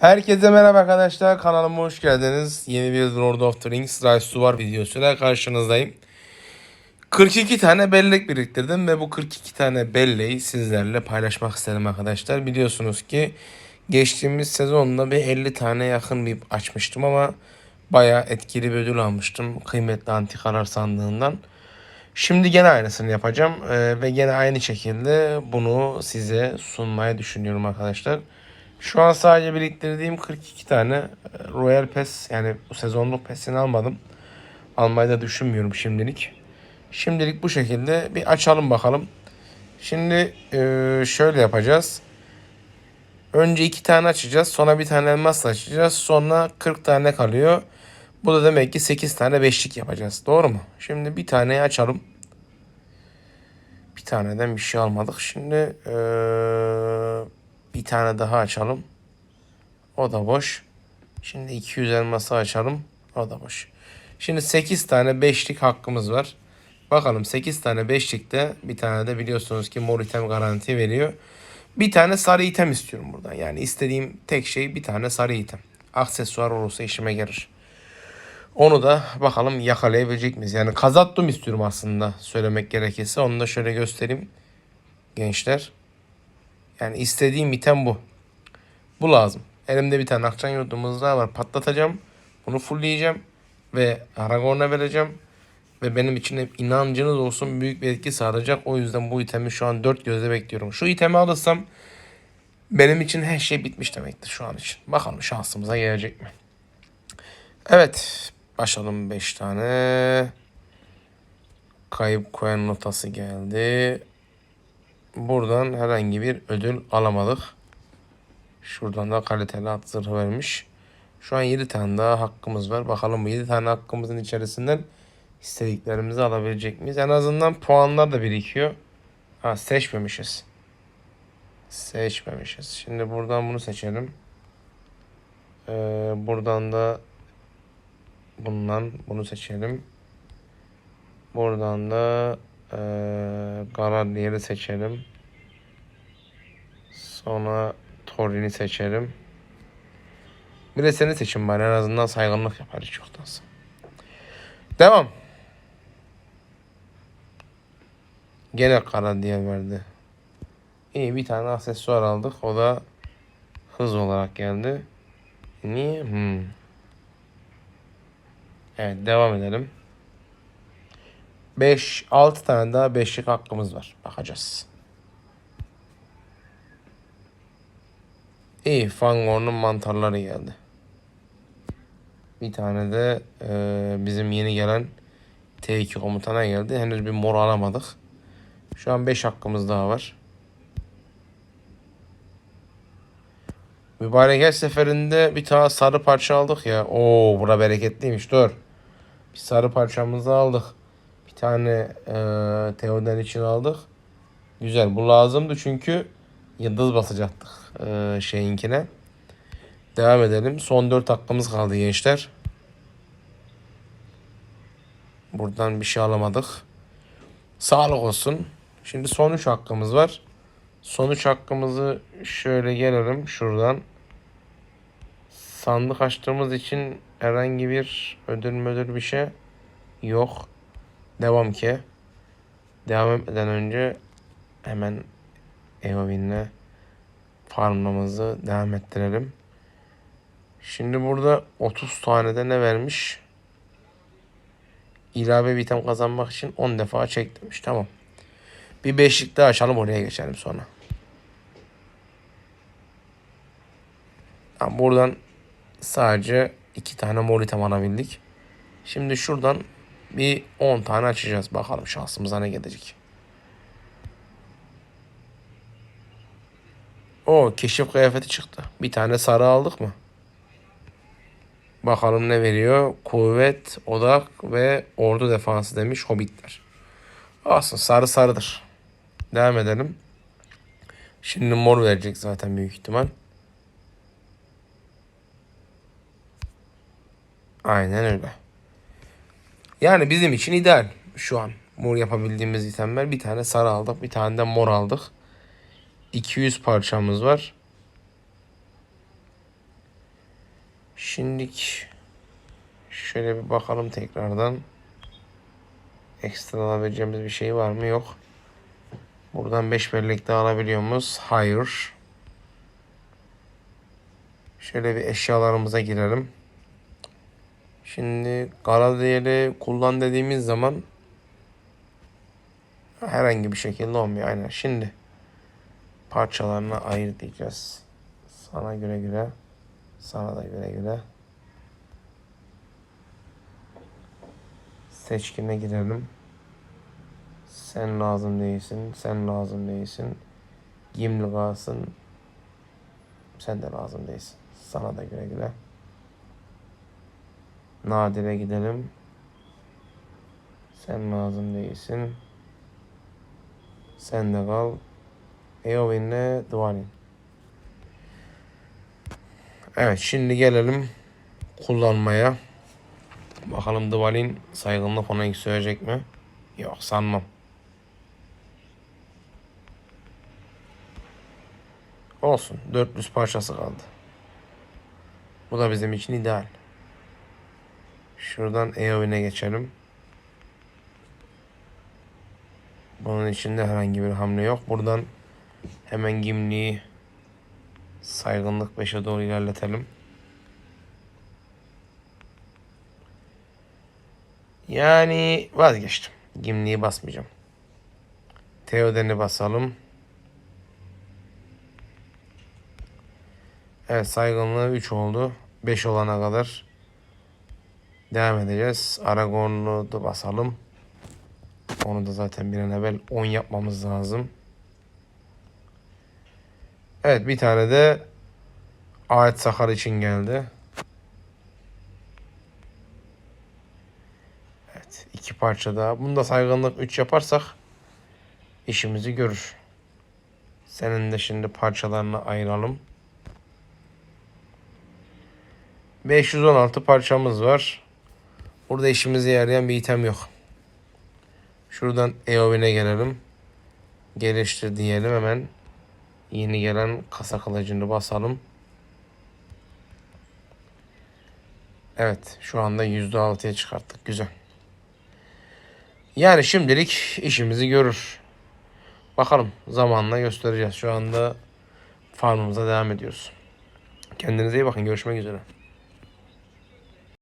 Herkese merhaba arkadaşlar. Kanalıma hoş geldiniz. Yeni bir Lord of the Rings Rise to War videosuyla karşınızdayım. 42 tane bellek biriktirdim ve bu 42 tane belleği sizlerle paylaşmak istedim arkadaşlar. Biliyorsunuz ki geçtiğimiz sezonda bir 50 tane yakın bir açmıştım ama bayağı etkili bir ödül almıştım. Kıymetli antikalar sandığından. Şimdi gene aynısını yapacağım ve gene aynı şekilde bunu size sunmayı düşünüyorum arkadaşlar. Şu an sadece biriktirdiğim 42 tane e, Royal Pass yani bu sezonluk Pass'ini almadım. Almayı da düşünmüyorum şimdilik. Şimdilik bu şekilde bir açalım bakalım. Şimdi e, şöyle yapacağız. Önce iki tane açacağız. Sonra bir tane elmas açacağız. Sonra 40 tane kalıyor. Bu da demek ki 8 tane beşlik yapacağız. Doğru mu? Şimdi bir taneyi açalım. Bir taneden bir şey almadık. Şimdi eee, bir tane daha açalım. O da boş. Şimdi 200 elması açalım. O da boş. Şimdi 8 tane beşlik hakkımız var. Bakalım 8 tane beşlikte bir tane de biliyorsunuz ki mor item garanti veriyor. Bir tane sarı item istiyorum buradan. Yani istediğim tek şey bir tane sarı item. Aksesuar olursa işime gelir. Onu da bakalım yakalayabilecek miyiz? Yani kazattum istiyorum aslında söylemek gerekirse. Onu da şöyle göstereyim gençler. Yani istediğim item bu. Bu lazım. Elimde bir tane akçan yurdumuz daha var. Patlatacağım. Bunu fullleyeceğim. Ve Aragorn'a vereceğim. Ve benim için inancınız olsun büyük bir etki sağlayacak. O yüzden bu itemi şu an dört gözle bekliyorum. Şu itemi alırsam benim için her şey bitmiş demektir şu an için. Bakalım şansımıza gelecek mi? Evet. Başlayalım 5 tane. Kayıp koyan notası geldi. Buradan herhangi bir ödül alamadık. Şuradan da kaliteli at zırhı vermiş. Şu an 7 tane daha hakkımız var. Bakalım bu 7 tane hakkımızın içerisinden istediklerimizi alabilecek miyiz? En azından puanlar da birikiyor. Ha seçmemişiz. Seçmemişiz. Şimdi buradan bunu seçelim. Ee, buradan da bundan bunu seçelim. Buradan da eee Galadriel'i seçelim. Sonra Thorin'i seçelim. Bir de seni seçin bari en azından saygınlık yapar hiç yoktansa. Devam. Gene Galadriel verdi. İyi bir tane aksesuar aldık. O da hız olarak geldi. Niye? Hmm. Evet devam edelim. 5 6 tane daha beşlik hakkımız var. Bakacağız. İyi Fangorn'un mantarları geldi. Bir tane de e, bizim yeni gelen T2 komutana geldi. Henüz bir mor alamadık. Şu an 5 hakkımız daha var. Mübarek her seferinde bir tane sarı parça aldık ya. Oo bura bereketliymiş dur. Bir sarı parçamızı aldık. Tane e, Teoden için aldık. Güzel bu lazımdı çünkü yıldız basacaktık e, şeyinkine. Devam edelim. Son 4 hakkımız kaldı gençler. Buradan bir şey alamadık. Sağlık olsun. Şimdi son 3 hakkımız var. Son 3 hakkımızı şöyle gelelim şuradan. Sandık açtığımız için herhangi bir ödül müdür bir şey yok. Devam ki. Devam etmeden önce hemen Eovin'le farmlamamızı devam ettirelim. Şimdi burada 30 tane de ne vermiş? İlave bir kazanmak için 10 defa çek demiş. Tamam. Bir beşlik daha açalım oraya geçelim sonra. Tamam, buradan sadece iki tane mor item alabildik. Şimdi şuradan bir 10 tane açacağız. Bakalım şansımıza ne gelecek. O keşif kıyafeti çıktı. Bir tane sarı aldık mı? Bakalım ne veriyor? Kuvvet, odak ve ordu defansı demiş hobbitler. Olsun sarı sarıdır. Devam edelim. Şimdi mor verecek zaten büyük ihtimal. Aynen öyle. Yani bizim için ideal şu an. Mor yapabildiğimiz itemler. Bir tane sarı aldık. Bir tane de mor aldık. 200 parçamız var. Şimdilik şöyle bir bakalım tekrardan. Ekstra alabileceğimiz bir şey var mı? Yok. Buradan 5 bellek daha alabiliyor muyuz? Hayır. Şöyle bir eşyalarımıza girelim. Şimdi kara değeri kullan dediğimiz zaman herhangi bir şekilde olmuyor. Aynen. Şimdi parçalarına ayır diyeceğiz. Sana göre göre. Sana da göre göre. Seçkine girelim. Sen lazım değilsin. Sen lazım değilsin. Gimli kalsın. Sen de lazım değilsin. Sana da göre göre. Nadire gidelim. Sen lazım değilsin. Sen de kal. Eowyn'le Dwalin. Evet şimdi gelelim kullanmaya. Bakalım Dwalin saygınlık ona yükselecek mi? Yok sanmam. Olsun. 400 parçası kaldı. Bu da bizim için ideal. Şuradan Eowyn'e geçelim. Bunun içinde herhangi bir hamle yok. Buradan hemen Gimli'yi saygınlık 5'e doğru ilerletelim. Yani vazgeçtim. Gimli'yi basmayacağım. Theoden'i basalım. Evet saygınlığı 3 oldu. 5 olana kadar devam edeceğiz. Aragorn'u da basalım. Onu da zaten bir an evvel 10 yapmamız lazım. Evet bir tane de Ahmet Sakar için geldi. Evet iki parça daha. Bunu da saygınlık 3 yaparsak işimizi görür. Senin de şimdi parçalarını ayıralım. 516 parçamız var. Burada işimize yarayan bir item yok. Şuradan Eowyn'e gelelim. Geliştir diyelim hemen. Yeni gelen kasa kılıcını basalım. Evet şu anda %6'ya çıkarttık. Güzel. Yani şimdilik işimizi görür. Bakalım zamanla göstereceğiz. Şu anda farmımıza devam ediyoruz. Kendinize iyi bakın. Görüşmek üzere.